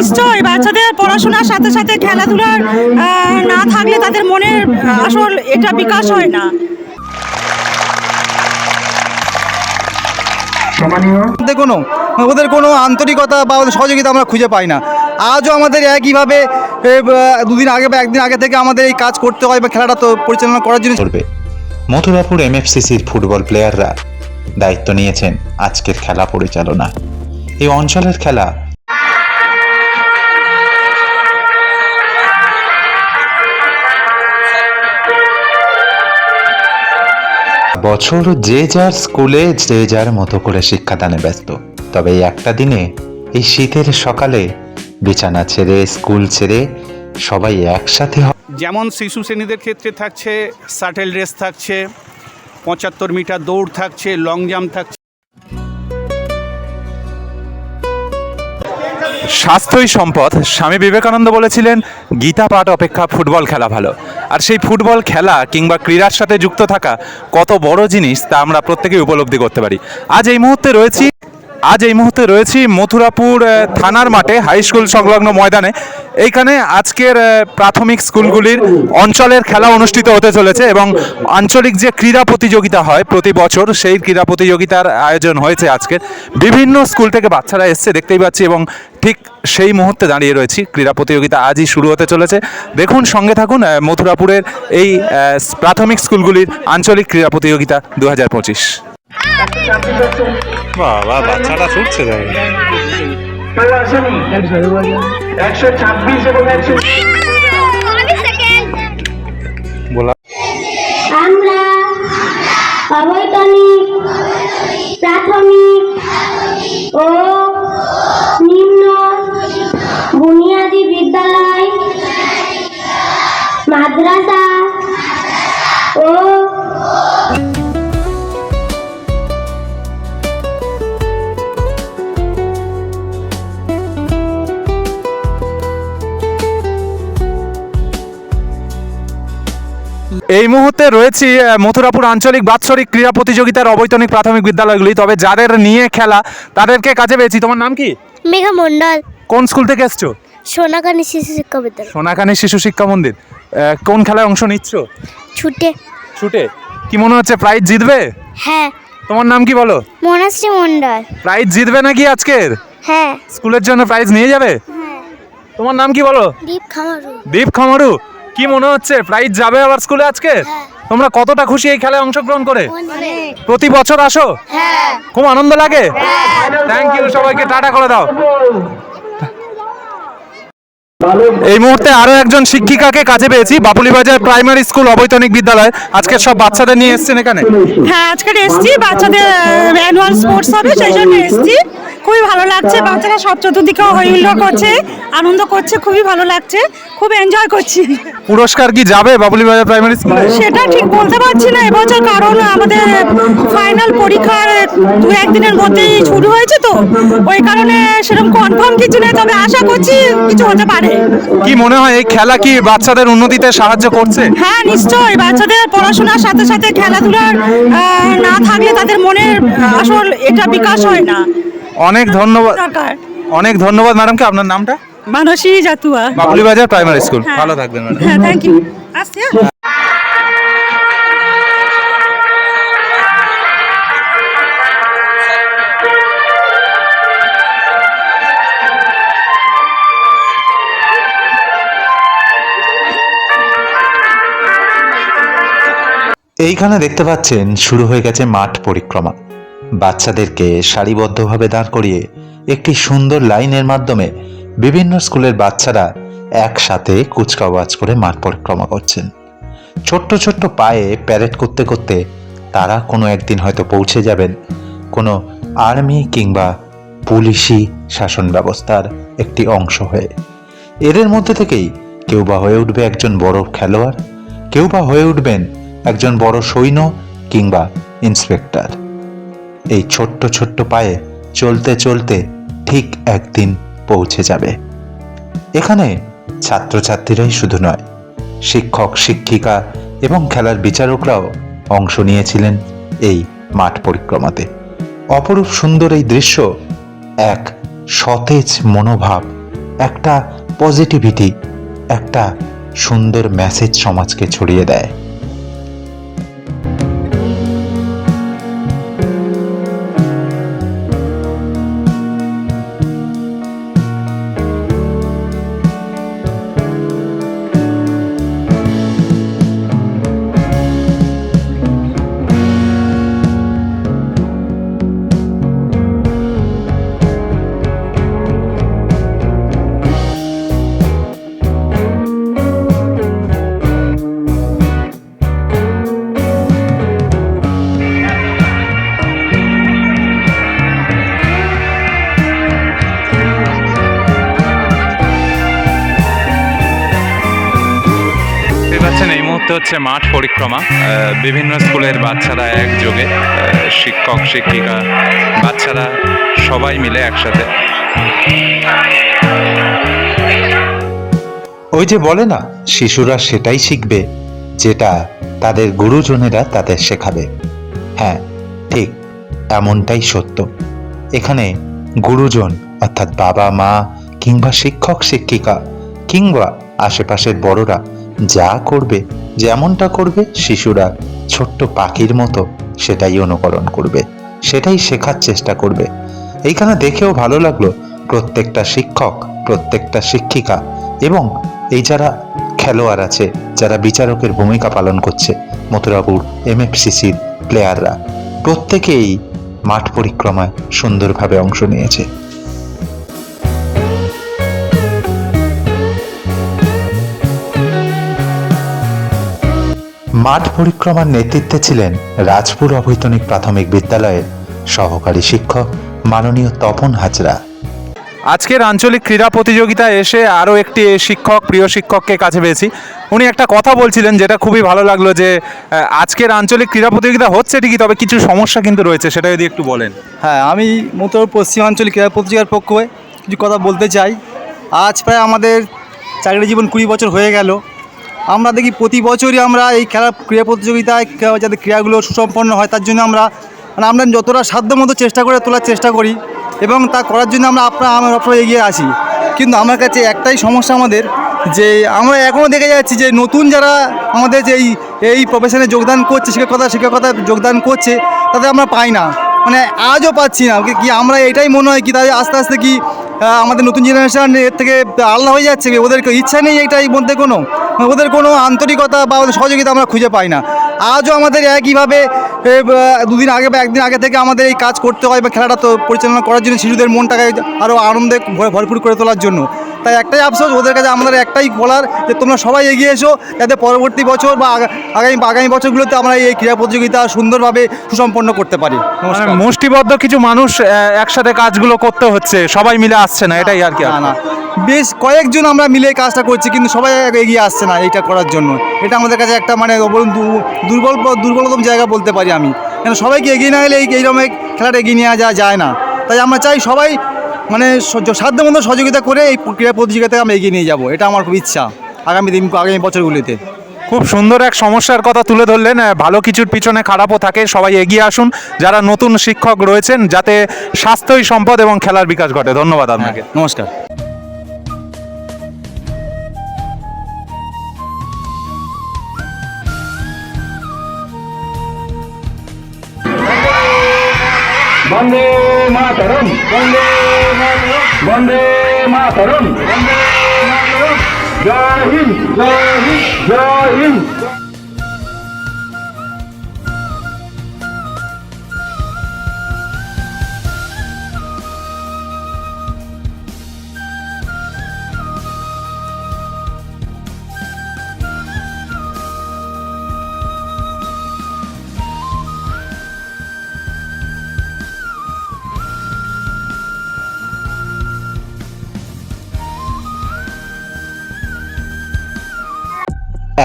নিশ্চয়ই বাচ্চাদের পড়াশোনার সাথে সাথে খেলাধুলার না থাকলে তাদের মনের আসল এটা বিকাশ হয় না। কোনো ওদের কোনো আন্তরিকতা বা ওদের সহযোগিতা আমরা খুঁজে পাই না। আজও আমাদের একইভাবে দুদিন আগে বা একদিন আগে থেকে আমাদের এই কাজ করতে হয় বা খেলাটা তো পরিচালনা করার জন্য করবে মথুরাপুর এমএফসিসির ফুটবল প্লেয়াররা দায়িত্ব নিয়েছেন আজকের খেলা পরিচালনা এই অঞ্চলের খেলা বছর যে যার স্কুলে যে যার মতো করে শিক্ষাদানে ব্যস্ত। তবে এই একটা দিনে, এই শীতের সকালে বিছানা ছেড়ে, স্কুল ছেড়ে সবাই একসাথে যেমন শিশু শ্রেণীদের ক্ষেত্রে থাকছে, শাটেল রেস থাকছে, পঁচাত্তর মিটার দৌড় থাকছে, লং জাম্প থাকছে। স্বাস্থ্যই সম্পদ। স্বামী বিবেকানন্দ বলেছিলেন, গীতা পাঠ অপেক্ষা ফুটবল খেলা ভালো। আর সেই ফুটবল খেলা কিংবা ক্রীড়ার সাথে যুক্ত থাকা কত বড় জিনিস তা আমরা প্রত্যেকেই উপলব্ধি করতে পারি। আজ এই মুহূর্তে রয়েছি আজ এই মুহূর্তে রয়েছি মথুরাপুর থানার মাঠে হাই স্কুল সংলগ্ন ময়দানে। এইখানে আজকের প্রাথমিক স্কুলগুলির অঞ্চলের খেলা অনুষ্ঠিত হতে চলেছে এবং আঞ্চলিক যে ক্রীড়া প্রতিযোগিতা হয় প্রতি বছর, সেই ক্রীড়া প্রতিযোগিতার আয়োজন হয়েছে আজকে। বিভিন্ন স্কুল থেকে বাচ্চারা এসছে, দেখতেই পাচ্ছি এবং ঠিক সেই মুহূর্তে দাঁড়িয়ে রয়েছি। ক্রীড়া প্রতিযোগিতা আজই শুরু হতে চলেছে। দেখুন, সঙ্গে থাকুন মথুরাপুরের এই প্রাথমিক স্কুলগুলির আঞ্চলিক ক্রীড়া প্রতিযোগিতা দু হাজার পঁচিশ। বাবা বাচ্চাটা ছুটছে কেউ আসেনি? একশো ছাব্বিশ এবং একশো আমরা অবৈতনিক প্রাথমিক ও নিম্ন বুনিয়াদী বিদ্যালয় মাদ্রাসা এই মুহূর্তে রয়েছি মথুরাপুর আঞ্চলিক বাৎসরিক ক্রীড়া প্রতিযোগিতার অবৈতনিক প্রাথমিক বিদ্যালয়গুলি। তবে যাদের নিয়ে খেলা তাদেরকে কাজে পেয়েছি। তোমার নাম কি? মেঘা মণ্ডল। কোন স্কুল থেকে এসছো? সোনাকানি শিশু শিক্ষা বিদ্যালয়। সোনাকানি শিশু শিক্ষা মন্দির। আহ, কোন খেলায় অংশ নিচ্ছ? ছুটে। ছুটে। কি মনে হচ্ছে প্রাইজ জিতবে? হ্যাঁ। তোমার নাম কি বলো? মনাশ্রী মণ্ডল। প্রাইজ জিতবে নাকি আজকের? হ্যাঁ। স্কুলের জন্য প্রাইজ নিয়ে যাবে? তোমার নাম কি বলো? দীপ খামারু। দীপ খামারু। কি মনে হচ্ছে? প্রাইজ যাবে আবার স্কুলে আজকে? হ্যাঁ। তোমরা কতটা খুশি এই খেলায় অংশগ্রহণ করে? প্রতি বছর আসো? হ্যাঁ। খুব আনন্দ লাগে? থ্যাংক ইউ সবাইকে টাটা করে দাও। এই মুহূর্তে আরও একজন শিক্ষিকাকে কাজে পেয়েছি বাপুলি বাজার প্রাইমারি স্কুল অবৈতনিক বিদ্যালয়। আজকে সব বাচ্চাদের নিয়ে এসেছেন এখানে। হ্যাঁ আজকে এসছি বাচ্চাদের অ্যানুয়াল স্পোর্টস হবে সেই জন্য এসছি। খুবই ভালো লাগছে বাচ্চারা সব চতুর্দিকে হইহুল্লোড় করছে আনন্দ করছে খুবই ভালো লাগছে খুব এনজয় করছি। পুরস্কার কি যাবে বাপুলি বাজার প্রাইমারি স্কুলে সেটা ঠিক বলতে পারছি না এবছর কারণ আমাদের ফাইনাল পরীক্ষার দু একদিনের মধ্যেই শুরু হয়েছে তো ওই কারণে সেরকম কনফার্ম কিছু নেই তবে আশা করছি কিছু হতে পারে। কি মনে হয় এই খেলা কি বাচ্চাদের উন্নতিতে সাহায্য করছে? হ্যাঁ নিশ্চয়ই বাচ্চাদের পড়াশোনার সাথে সাথে খেলাধুলার না থাকলে তাদের মনের আসল এটা বিকাশ হয় না। অনেক ধন্যবাদ। দরকার অনেক ধন্যবাদ ম্যাডামকে আপনার নামটা? মানসী জাতুয়া। বাবুলি বাজার প্রাইমারি স্কুল হ্যাঁ। ভালো থাকবেন ম্যাডাম হ্যাঁ থ্যাংক ইউ আসছি? এইখানে দেখতে পাচ্ছেন শুরু হয়ে গেছে মাঠ পরিক্রমা। বাচ্চাদেরকে সারিবদ্ধভাবে দাঁড় করিয়ে একটি সুন্দর লাইনের মাধ্যমে বিভিন্ন স্কুলের বাচ্চারা একসাথে কুচকাওয়াজ করে মাঠ পরিক্রমা করছেন। ছোট্ট ছোট্ট পায়ে প্যারেড করতে করতে তারা কোনো একদিন হয়তো পৌঁছে যাবেন কোনো আর্মি কিংবা পুলিশি শাসন ব্যবস্থার একটি অংশ হয়ে। এদের মধ্যে থেকেই কেউ বা হয়ে উঠবে একজন বড় খেলোয়াড়, কেউ বা হয়ে উঠবেন একজন বড় সৈন্য কিংবা ইন্সপেক্টর এই ছোট্ট ছোট্ট পায়ে চলতে চলতে ঠিক একদিন পৌঁছে যাবে। এখানে ছাত্রছাত্রীরাই শুধু নয়, শিক্ষক, শিক্ষিকা এবং খেলার বিচারকরাও অংশ নিয়েছিলেন এই মাঠ পরিক্রমাতে। অপরূপ সুন্দর এই দৃশ্য, এক সতেজ মনোভাব, একটা পজিটিভিটি একটা সুন্দর মেসেজ সমাজকে ছড়িয়ে দেয়। মুহূর্তে হচ্ছে মাঠ পরিক্রমা। বিভিন্ন স্কুলের বাচ্চারা একযোগে শিক্ষক, শিক্ষিকা, বাচ্চারা সবাই মিলে একসাথে। ওই যে বলে না, শিশুরা সেটাই শিখবে, যেটা তাদের গুরুজনেরা তাদের শেখাবে। হ্যাঁ ঠিক, এমনটাই সত্য। এখানে গুরুজন, অর্থাৎ বাবা, মা, কিংবা শিক্ষক, শিক্ষিকা, কিংবা আশেপাশের বড়রা যা করবে যেমনটা করবে শিশুরা ছোট্ট পাখির মতো সেটাই অনুকরণ করবে, সেটাই শেখার চেষ্টা করবে। এইখানে দেখেও ভালো লাগল প্রত্যেকটা শিক্ষক, প্রত্যেকটা শিক্ষিকা এবং এই যারা খেলোয়াড় আছে, যারা বিচারকের ভূমিকা পালন করছে, মথুরাপুর এমএফসিসির প্লেয়াররা প্রত্যেকেই মাঠ পরিক্রমায় সুন্দরভাবে অংশ নিয়েছে। মাঠ পরিক্রমার নেতৃত্বে ছিলেন রাজপুর অবৈতনিক প্রাথমিক বিদ্যালয়ের সহকারী শিক্ষক মাননীয় তপন হাজরা। আজকের আঞ্চলিক ক্রীড়া প্রতিযোগিতায় এসে আরও একটি শিক্ষক প্রিয় শিক্ষককে কাছে পেয়েছি। উনি একটা কথা বলছিলেন যেটা খুবই ভালো লাগল যে আজকের আঞ্চলিক ক্রীড়া প্রতিযোগিতা হচ্ছে ঠিকই তবে কিছু সমস্যা কিন্তু রয়েছে সেটা যদি একটু বলেন। হ্যাঁ আমি মূলত পশ্চিমাঞ্চলিক ক্রীড়া পত্রিকার পক্ষ হয়ে কিছু কথা বলতে চাই। আজ প্রায় আমাদের চাকরি জীবন কুড়ি বছর হয়ে গেল। আমরা দেখি প্রতি বছরই আমরা এই খেলা ক্রীড়া প্রতিযোগিতায় যাতে ক্রীড়াগুলো সুসম্পন্ন হয়, তার জন্য আমরা মানে আমরা যতটা সাধ্য মতো চেষ্টা করে তোলার চেষ্টা করি এবং তা করার জন্য আমরা আপনার আমরা সবসময় এগিয়ে আসি কিন্তু আমার কাছে একটাই সমস্যা আমাদের, যে আমরা এখনও দেখে যাচ্ছি যে নতুন যারা আমাদের যে এই প্রফেশনে যোগদান করছে, শিক্ষকতা শিক্ষকতা যোগদান করছে, তাদের আমরা পাই না। মানে আজও পাচ্ছি না। কি- আমরা এটাই মনে হয় কি, তাদের আস্তে আস্তে কি আমাদের নতুন জেনারেশন এর থেকে আলাদা হয়ে যাচ্ছে ওদের ইচ্ছা নেই এটাই মধ্যে কোনো। ওদের কোনো আন্তরিকতা বা ওদের সহযোগিতা আমরা খুঁজে পাই না। আজও আমাদের একইভাবে দুদিন আগে বা একদিন আগে থেকে আমাদের এই কাজ করতে হয় বা খেলাটা তো পরিচালনা করার জন্য শিশুদের মনটাকে আরও আনন্দে ভরপুর করে তোলার জন্য। তাই একটাই আফসোস ওদের কাছে আমাদের একটাই বলার যে তোমরা সবাই এগিয়ে এসো যাতে পরবর্তী বছর বা আগা- আগামী আগামী বছরগুলোতে আমরা এই ক্রীড়া প্রতিযোগিতা সুন্দরভাবে সুসম্পন্ন করতে পারি। মানে মুষ্টিবদ্ধ কিছু মানুষ একসাথে কাজগুলো করতে হচ্ছে সবাই মিলে আসছে না এটাই আর কি না বেশ কয়েকজন আমরা মিলে কাজটা করছি কিন্তু সবাই এগিয়ে আসছে না এইটা করার জন্য। এটা আমাদের কাছে একটা মানে দুর্বল দুর্বলতম জায়গা বলতে পারি আমি। কেন সবাইকে এগিয়ে না গেলে এই এইরকম খেলাটা এগিয়ে নেওয়া যাওয়া যায় না। তাই আমরা চাই সবাই মানে সাধ্যমতো সহযোগিতা করে এই ক্রীড়া প্রতিযোগিতায় আমরা এগিয়ে নিয়ে যাব। এটা আমার খুব ইচ্ছা আগামী দিন আগামী বছরগুলিতে। খুব সুন্দর এক সমস্যার কথা তুলে ধরলেন। ভালো কিছুর পিছনে খারাপও থাকে। সবাই এগিয়ে আসুন। যারা নতুন শিক্ষক রয়েছেন যাতে স্বাস্থ্যই সম্পদ এবং খেলার বিকাশ ঘটে। ধন্যবাদ আপনাকে। নমস্কার। वंदे मातरम। वंदे मातरम। वंदे मातरम। वंदे मातरम। जय हिंद। जय हिंद। जय हिंद।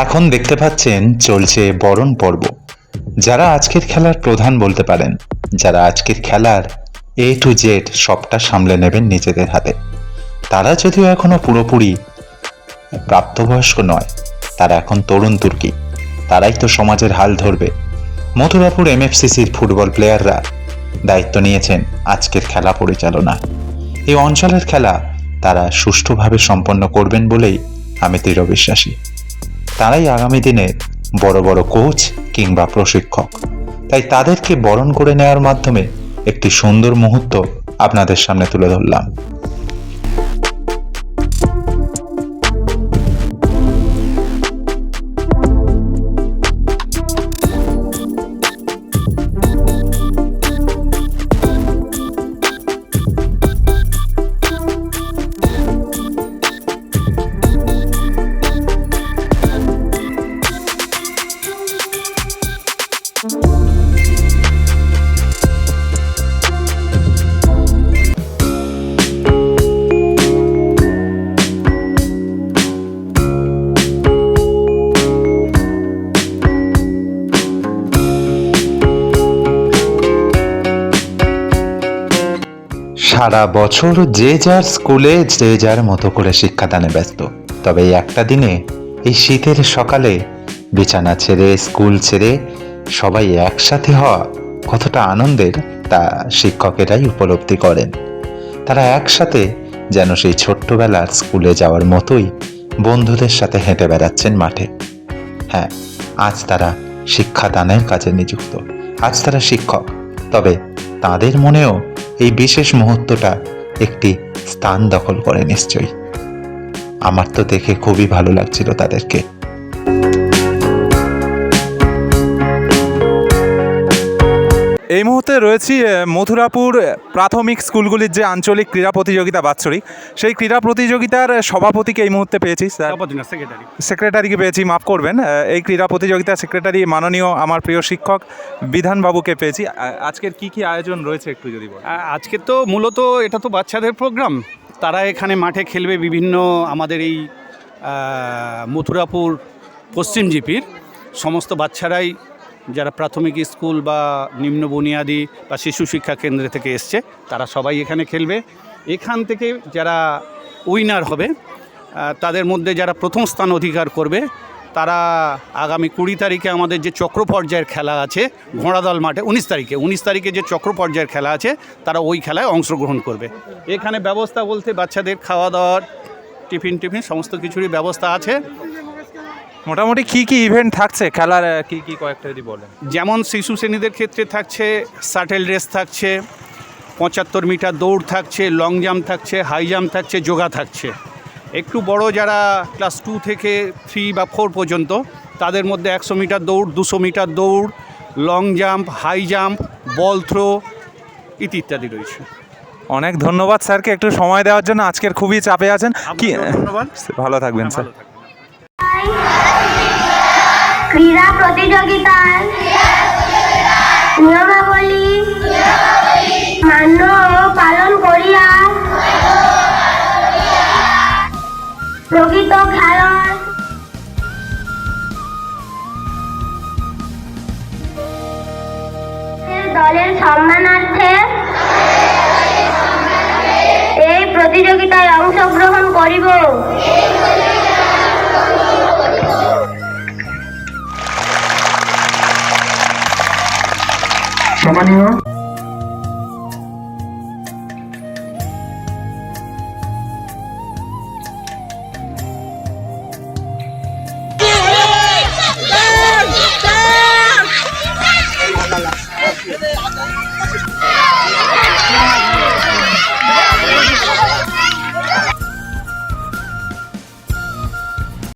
এখন দেখতে পাচ্ছেন চলছে বরণ পর্ব। যারা আজকের খেলার প্রধান বলতে পারেন, যারা আজকের খেলার এ টু জেড সবটা সামলে নেবেন নিজেদের হাতে। তারা যদিও এখনও পুরোপুরি প্রাপ্তবয়স্ক নয়, তারা এখন তরুণ তুর্কি, তারাই তো সমাজের হাল ধরবে। মথুরাপুর এমএফসিসির ফুটবল প্লেয়াররা দায়িত্ব নিয়েছেন আজকের খেলা পরিচালনা। এই অঞ্চলের খেলা তারা সুষ্ঠুভাবে সম্পন্ন করবেন বলেই আমি দৃঢ় বিশ্বাসী। তারাই আগামী দিনের বড় বড় কোচ কিংবা প্রশিক্ষক। তাই তাদেরকে বরণ করে নেওয়ার মাধ্যমে একটি সুন্দর মুহূর্ত আপনাদের সামনে তুলে ধরলাম। সারা বছর যে যার স্কুলে যে যার মতো করে শিক্ষাদানে ব্যস্ত। তবে এই একটা দিনে, এই শীতের সকালে বিছানা ছেড়ে, স্কুল ছেড়ে সবাই একসাথে হওয়া কতটা আনন্দের তা শিক্ষকেরাই উপলব্ধি করেন। তারা একসাথে যেন সেই ছোট্টবেলার স্কুলে যাওয়ার মতোই বন্ধুদের সাথে হেঁটে বেড়াচ্ছেন মাঠে। হ্যাঁ আজ তারা শিক্ষাদানের কাজে নিযুক্ত। আজ তারা শিক্ষক। তবে তাদের মনেও এই বিশেষ মুহূর্তটা একটি স্থান দখল করে নিশ্চয়ই। আমার তো দেখে খুবই ভালো লাগছিল তাদেরকে। এই মুহূর্তে রয়েছি মথুরাপুর প্রাথমিক স্কুলগুলির যে আঞ্চলিক ক্রীড়া প্রতিযোগিতা বাৎসরিক সেই ক্রীড়া প্রতিযোগিতার সভাপতিকে এই মুহূর্তে পেয়েছি স্যার। সেক্রেটারিকে পেয়েছি মাফ করবেন। এই ক্রীড়া প্রতিযোগিতার সেক্রেটারি মাননীয় আমার প্রিয় শিক্ষক বিধানবাবুকে পেয়েছি। আজকের কি কি আয়োজন রয়েছে একটু যদি আজকে তো মূলত এটা তো বাচ্চাদের প্রোগ্রাম। তারা এখানে মাঠে খেলবে বিভিন্ন আমাদের এই মথুরাপুর পশ্চিম জিপির। সমস্ত বাচ্চারাই যারা প্রাথমিক স্কুল বা নিম্ন বুনিয়াদি বা শিশু শিক্ষা কেন্দ্র থেকে এসছে, তারা সবাই এখানে খেলবে। এখান থেকে যারা উইনার হবে তাদের মধ্যে যারা প্রথম স্থান অধিকার করবে, তারা আগামী কুড়ি তারিখে আমাদের যে চক্র পর্যায়ের খেলা আছে, ঘোড়াদল মাঠে, উনিশ তারিখে উনিশ তারিখে যে চক্র পর্যায়ের খেলা আছে, তারা ওই খেলায় অংশগ্রহণ করবে। এখানে ব্যবস্থা বলতে বাচ্চাদের খাওয়া দাওয়ার টিফিন টিফিন সমস্ত কিছুরই ব্যবস্থা আছে। মোটামুটি কি কি ইভেন্ট থাকছে? খেলার কি কি কয়েকটা যদি বলেন। যেমন শিশু শ্রেণীদের ক্ষেত্রে থাকছে শাটেল রেস থাকছে পঁচাত্তর মিটার দৌড় থাকছে লং জাম্প থাকছে হাই জাম্প থাকছে যোগা থাকছে। একটু বড় যারা ক্লাস টু থেকে থ্রি বা ফোর পর্যন্ত তাদের মধ্যে একশো মিটার দৌড় দুশো মিটার দৌড় long jump high jump ball throw ইতি ইত্যাদি রয়েছে। অনেক ধন্যবাদ স্যারকে একটু সময় দেওয়ার জন্য। আজকের খুবই চাপে আছেন। কি ধন্যবাদ। ভালো থাকবেন স্যার। ভালো থাকবেন। ক্রীড়া প্রতিযোগিতার নিয়মাবলী মান্য পালন করিয়া প্রকৃত খেলোয়াড় সম্মানীয়